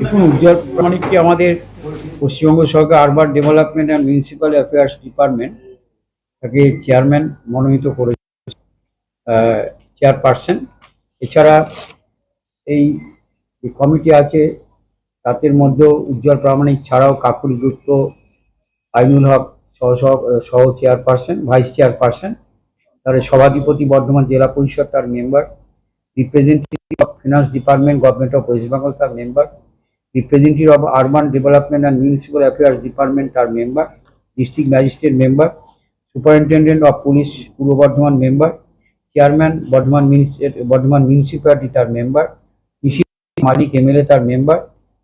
দেখুন উজ্জ্বল প্রামাণিককে আমাদের পশ্চিমবঙ্গ সরকার urban development and municipal affairs department তাকে চেয়ারম্যান মনোনীত করেছে চেয়ারপারসন এছাড়া এই যে কমিটি আছে তাদের মধ্যেও উজ্জ্বল প্রামাণিক ছাড়াও কাকুরি দত্ত আইনুল হক সহ সহ- সহ চেয়ারপারসন ভাইস চেয়ারপারসন তার সভাধিপতি বর্ধমান জেলা পরিষদ তার member representative of finance department government of West Bengal তার member representative of urban development and municipal affairs department তার member district magistrate member superintendent of police Purba Bardhaman member chairman Bardhaman Bardhaman municipality তার member কৃষি মালিক MLA তার member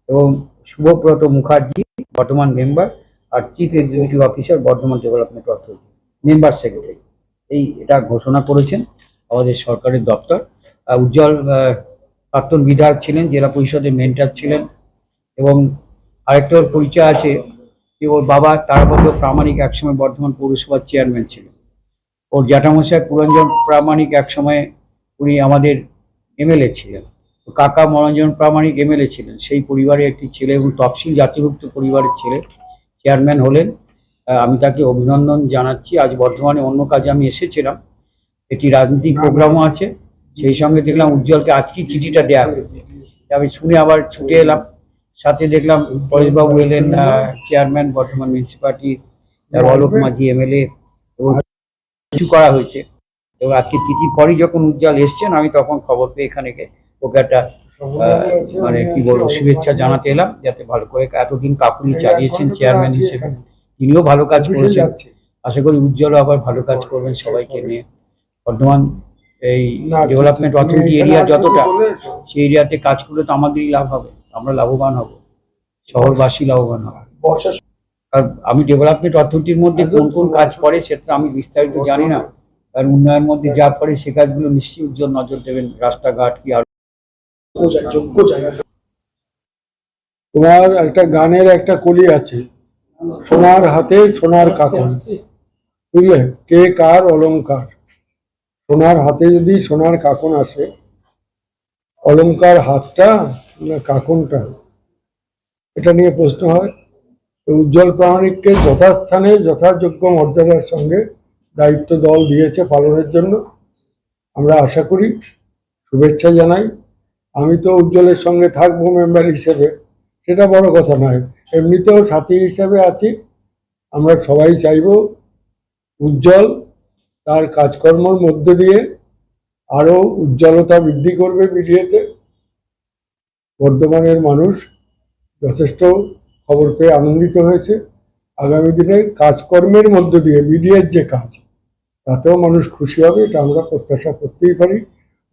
এবং Subhabrata Mukherjee Bardhaman member আর chief executive officer Bardhaman development authority member secretary এই এটা ঘোষণা করেছেন আমাদের সরকারের দপ্তর। উজ্জ্বল প্রাক্তন বিধায়ক ছিলেন, জেলা পরিষদের মেন্টার ছিলেন এবং আরেকটা পরিচয় আছে যে ওর বাবা তার তারাপদ প্রামাণিক একসময় বর্ধমান পৌরসভার চেয়ারম্যান ছিলেন। ওর জ্যাঠামশাই পুরঞ্জন প্রামাণিক একসময় উনি আমাদের এমএলএ ছিলেন। কাকা মনোরঞ্জন প্রামাণিক এমএলএ ছিলেন, সেই পরিবারের একটি ছেলে এবং তফসিল জাতিভুক্ত পরিবারের ছেলে, চেয়ারম্যান হলেন। আমি তাকে অভিনন্দন জানাচ্ছি। আজ বর্ধমানে অন্য কাজে আমি এসেছিলাম। একটি রাজনৈতিক প্রোগ্রামও আছে। সেই সঙ্গে দেখলাম উজ্জ্বলকে আজকেই চিঠিটা দেওয়া হয়েছে। আমি শুনে আবার ছুটে এলাম। সাথে দেখলাম পরেশবাবু এলেন চেয়ারম্যান বর্ধমান মিউনিসিপালিটি অলোক মাঝি এমএলএ এবং কিছু করা হয়েছে। এবং আজকে চিঠি পরই যখন উজ্জ্বল এসছেন, আমি তখন খবর পেয়ে এখানে ওকে একটা মানে কি বলব, শুভেচ্ছা জানাতে এলাম, যাতে ভালো করে এতদিন কাকুলি চালিয়েছেন চেয়ারম্যান হিসেবে। তিনিও ভালো কাজ করেছেন। আশা করি উজ্জ্বলও আবার ভালো কাজ করবেন সবাইকে নিয়ে। বর্ধমান এই ডেভেলপমেন্ট অথরিটি এরিয়া যতটা সেই এরিয়াতে কাজ করলে তো আমাদেরই লাভ হবে আমরা লাভবান হব শহরবাসী লাভবান হবে। আর আমি ডেভেলপমেন্ট অথরিটির মধ্যে কোন কোন কাজ করে সেটা আমি বিস্তারিত জানি না। কারণ উন্নয়নের মধ্যে যা করে সে কাজগুলো নিশ্চয়ই উজ্জ্বল নজর দেবেন রাস্তাঘাট কি আর। তোমার একটা গানের একটা কলি আছে সোনার হাতে সোনার কাকন বুঝলে? কে কার অলংকার? সোনার হাতে যদি সোনার কাকন আসে, অলংকার হাতটা না কাকনটা? এটা নিয়ে প্রশ্ন হয়। উজ্জ্বল প্রামাণিককে যথাস্থানে যথাযোগ্য মর্যাদার সঙ্গে দায়িত্ব দল দিয়েছে পালনের জন্য। আমরা আশা করি, শুভেচ্ছা জানাই। আমি তো উজ্জ্বলের সঙ্গে থাকব মেম্বার হিসেবে, সেটা বড় কথা নয়। এমনিতেও সাথী হিসেবে আছি। আমরা সবাই চাইব উজ্জ্বল তার কাজকর্মের মধ্য দিয়ে আরও উজ্জ্বলতা বৃদ্ধি করবে বিডিএতে বর্ধমানের মানুষ যথেষ্ট খবর পেয়ে আনন্দিত হয়েছে। আগামী দিনে কাজকর্মের মধ্য দিয়ে মিডিয়ার যে কাজ তাতেও মানুষ খুশি হবে এটা আমরা প্রত্যাশা করতেই পারি।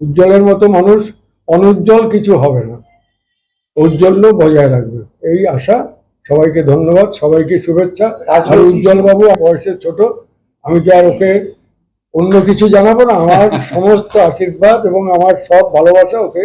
উজ্জ্বলের মতো মানুষ অনুজ্জ্বল কিছু হবে না। ঔজ্জ্বল্য বজায় রাখবে। এই আশা। সবাইকে ধন্যবাদ। সবাইকে শুভেচ্ছা। আর উজ্জ্বল বাবু বয়সে ছোট আমি তো আর ওকে অন্য কিছু জানাব না। আমার সমস্ত আশীর্বাদ এবং আমার সব ভালোবাসা ওকে